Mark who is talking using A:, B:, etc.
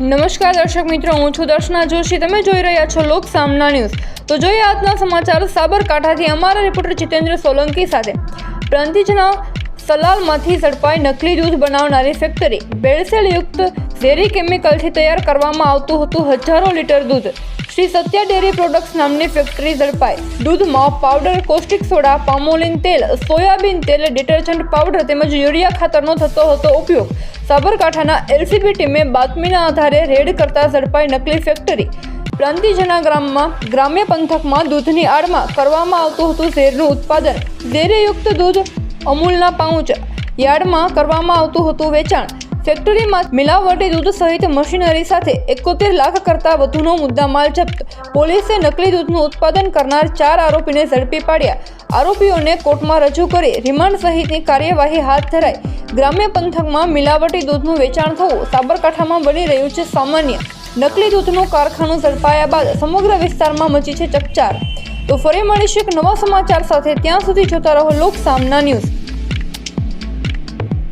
A: નમસ્કાર દર્શક મિત્રો, હું છું દર્શના જોશી. તમે જોઈ રહ્યા છો લોક સામના ન્યૂઝ. તો જોઈએ આજના સમાચાર. સાબરકાંઠાથી અમારા રિપોર્ટર જીતેન્દ્ર સોલંકી સાથે. પ્રાંતિજના સલાલમાંથી ઝડપાઈ નકલી દૂધ બનાવનારી ફેક્ટરી ભેળસેળયુક્ત ઝેરી કેમિકલથી તૈયાર કરવામાં આવતું હતું હજારો લીટર દૂધ. શ્રી સત્યા ડેરી પ્રોડક્ટ્સ નામની ફેક્ટરી ઝડપાઈ. દૂધમાં પાવડર કોસ્ટિક સોડા, પામોલિન તેલ, સોયાબીન તેલ, ડિટર્જન્ટ પાવડર તેમજ યુરિયા ખાતરનો થતો હતો ઉપયોગ. સાબરકાંઠાના એલસીબી ટીમે બાતમીના આધારે રેડ કરતા ઝડપાઈ નકલી ફેક્ટરી. પ્રાંતિજના ગ્રામમાં, ગ્રામ્ય પંથકમાં દૂધની આડમાં કરવામાં આવતું હતું ઝેરનું ઉત્પાદન. ઝેરીયુક્ત દૂધ અમૂલના પાઉચ યાર્ડમાં કરવામાં આવતું હતું વેચાણ. ફેક્ટરીમાં મિલાવટી દૂધ સહિત મશીનરી સાથે એકોતેર લાખ કરતાં વધુનો મુદ્દામાલ જપ્ત. પોલીસે નકલી દૂધનું ઉત્પાદન કરનાર ચાર આરોપીને ઝડપી પાડ્યા. આરોપીઓને કોર્ટમાં રજૂ કરી રિમાન્ડ સહિતની કાર્યવાહી હાથ ધરાઈ. ગ્રામ્ય પંથકમાં મિલાવટી દૂધનું વેચાણ થવું સાબરકાંઠામાં બની રહ્યું છે સામાન્ય. નકલી દૂધનું કારખાનું ઝડપાયા બાદ સમગ્ર વિસ્તારમાં મચી છે ચકચાર. તો ફરી મળીશું એક નવા સમાચાર સાથે. ત્યાં સુધી જોતા રહો લોક સામના ન્યૂઝ.